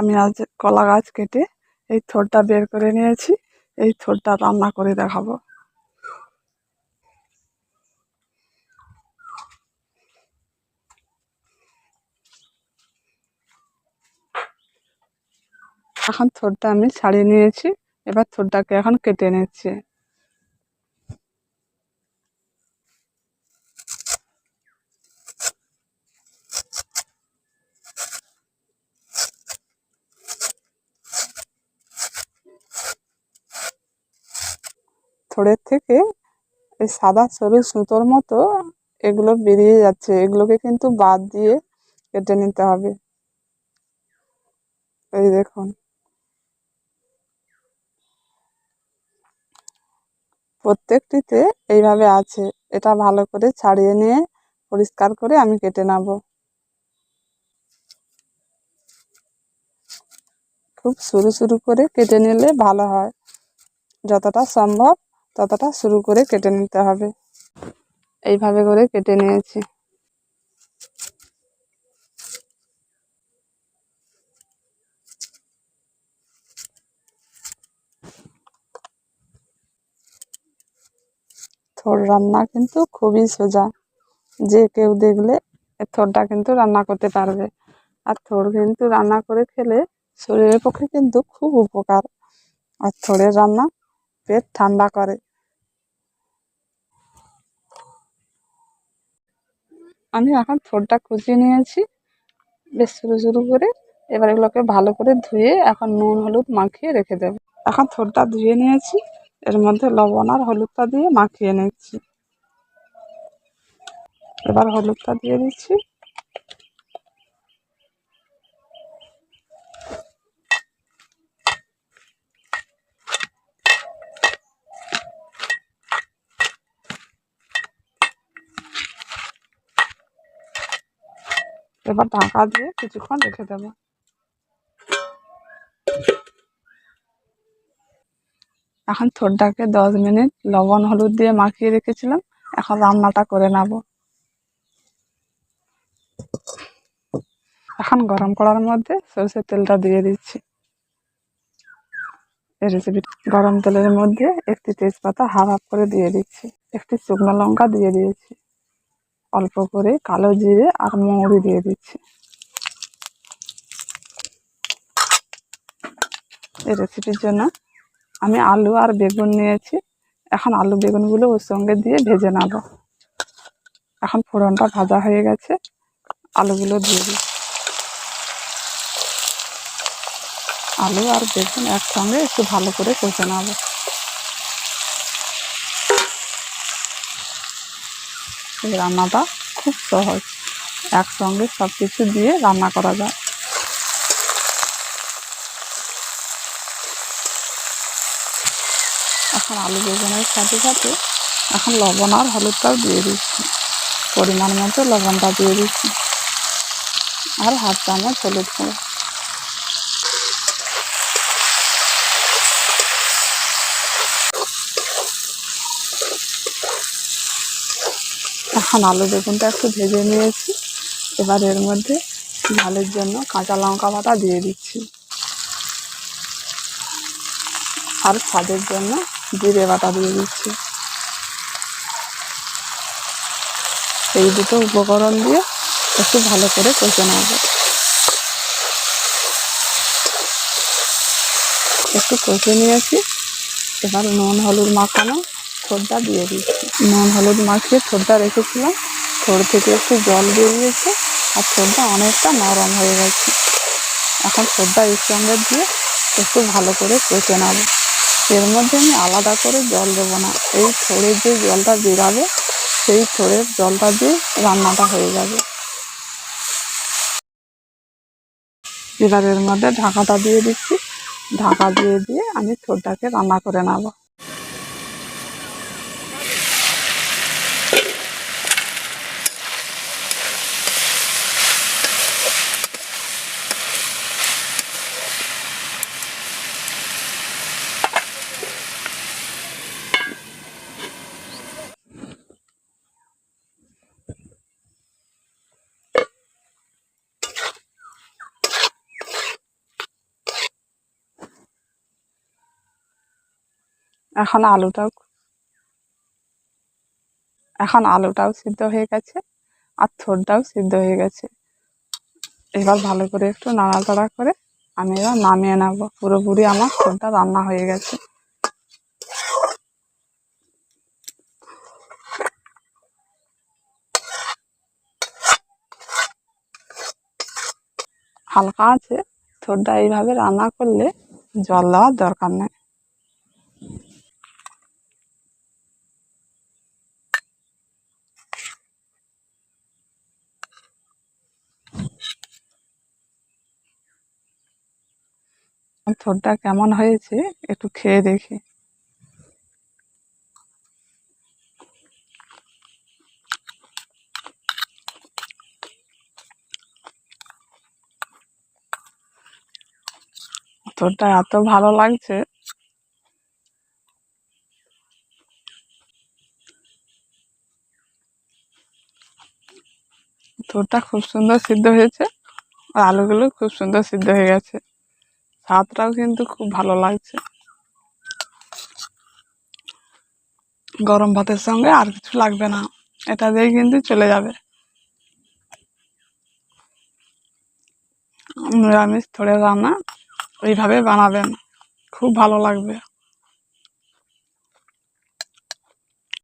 আমি আজ কলা গাছ কেটে এই থোরটা বের করে নিয়েছি। এই থোরটা রান্না করে দেখাবো। এখন থোরটা আমি ছাড়িয়ে নিয়েছি। এবার থোরটাকে এখন কেটে নিচ্ছি। থোড়ের থেকে এই সাদা সরু সুতোর মতো এগুলো বেরিয়ে যাচ্ছে। এগুলোকে কিন্তু বাদ দিয়ে কেটে নিতে হবে। এই দেখুন। প্রত্যেকটিতে এইভাবে আছে। এটা ভালো করে ছাড়িয়ে নিয়ে পরিষ্কার করে আমি কেটে নেব। খুব সরু সরু করে কেটে নিলে ভালো হয়। যতটা সম্ভব ততটা শুরু করে কেটে নিতে হবে। এইভাবে করে কেটে নিয়েছি। থোর রান্না কিন্তু খুবই সোজা। যে কেউ দেখলে এ থোরটা কিন্তু রান্না করতে পারবে। আর থোর কিন্তু রান্না করে খেলে শরীরের পক্ষে কিন্তু খুব উপকার। আর থোড়ের রান্না পেট ঠান্ডা করে। আমি এখন থোরটা কুচিয়ে নিয়েছি, বেশ সরু সরু করে। এবার এগুলোকে ভালো করে ধুয়ে এখন নুন, হলুদ মাখিয়ে রেখে দেবো। এখন থোরটা ধুয়ে নিয়েছি, এর মধ্যে লবণ আর হলুদটা দিয়ে মাখিয়ে নিচ্ছি। এবার হলুদটা দিয়ে দিচ্ছি। এবার ঢাকা দিয়ে কিছুক্ষণ রেখে দেবো। এখন থোরটাকে দশ মিনিট লবণ হলুদ দিয়ে মাখিয়ে রেখেছিলাম, এখন রান্নাটা করে নেব। এখন গরম করার মধ্যে সরষের তেলটা দিয়ে দিচ্ছি। এই রেসিপি গরম তেলের মধ্যে একটি তেজপাতা হাফ হাফ করে দিয়ে দিচ্ছি, একটি শুকনো লঙ্কা দিয়ে দিয়েছি। অল্প করে কালো জিরে আর মৌরি দিয়ে দিচ্ছি। এই রেসিপির জন্য আমি আলু আর বেগুন নিয়েছি। এখন আলু বেগুনগুলো ওর সঙ্গে দিয়ে ভেজে নেব। এখন ফোড়নটা ভাজা হয়ে গেছে। আলুগুলো দিয়ে দিই আলু আর বেগুন একসঙ্গে একটু ভালো করে কষে নেব। রান্নাটা খুব সহজ। একসঙ্গে সব কিছু দিয়ে রান্না করা যায়। এখন আলু বেগুনের সাথে সাথে এখন লবণ আর হলুদটাও দিয়ে দিচ্ছি। পরিমাণ মতো লবণটা দিয়ে দিচ্ছি। আর হাফ চামচ হলুদ গুঁড়ো। এখন আলু বেগুনটা একটু ভেজে নিয়েছি। এবার এর মধ্যে ঝালের জন্য কাঁচা লঙ্কা বাটা দিয়ে দিচ্ছি। আর স্বাদের জন্য জিরে বাটা দিয়ে দিচ্ছি। এই দুটো উপকরণ দিয়ে একটু ভালো করে কষে নেব। একটু কষে নিয়েছি। এবার নুন, হলুদ মাখানো ছোটটা দিয়ে দিচ্ছি। নুন, হলুদ মাখিয়ে ছোটটা রেখেছিলাম। ছোট থেকে একটু জল বেরিয়েছে আর ছোটটা অনেকটা নরম হয়ে গেছে। এখন ছোটটা এর সঙ্গে দিয়ে একটু ভালো করে কষে নেব। এর মধ্যে আমি আলাদা করে জল দেবো না। এই থোড়ের যে জলটা বেরাবে, সেই থোড়ের জলটা দিয়ে রান্নাটা হয়ে যাবে। এবার এর মধ্যে ঢাকাটা দিয়ে দিচ্ছি। ঢাকা দিয়ে দিয়ে আমি থোড়টাকে রান্না করে নেব। এখন আলুটাও এখন আলুটাও সিদ্ধ হয়ে গেছে আর থোরটাও সিদ্ধ হয়ে গেছে। এবার ভালো করে একটু নাড়াচাড়া করে আমি এবার নামিয়ে নেব। পুরোপুরি আমার থোরটা রান্না হয়ে গেছে। হালকা আছে। থোরটা এইভাবে রান্না করলে জল দেওয়ার দরকার নেই। থোরটা কেমন হয়েছে একটু খেয়ে দেখি। থোরটা এত ভালো লাগছে। থোরটা খুব সুন্দর সিদ্ধ হয়েছে, আর আলুগুলো খুব সুন্দর সিদ্ধ হয়ে গেছে। স্বাদটাও কিন্তু খুব ভালো লাগছে। গরম ভাতের সঙ্গে আর কিছু লাগবে না। এটা দিয়ে কিন্তু চলে যাবে। নিরামিষ থোড়ে রান্না, এইভাবে বানাবেন। খুব ভালো লাগবে।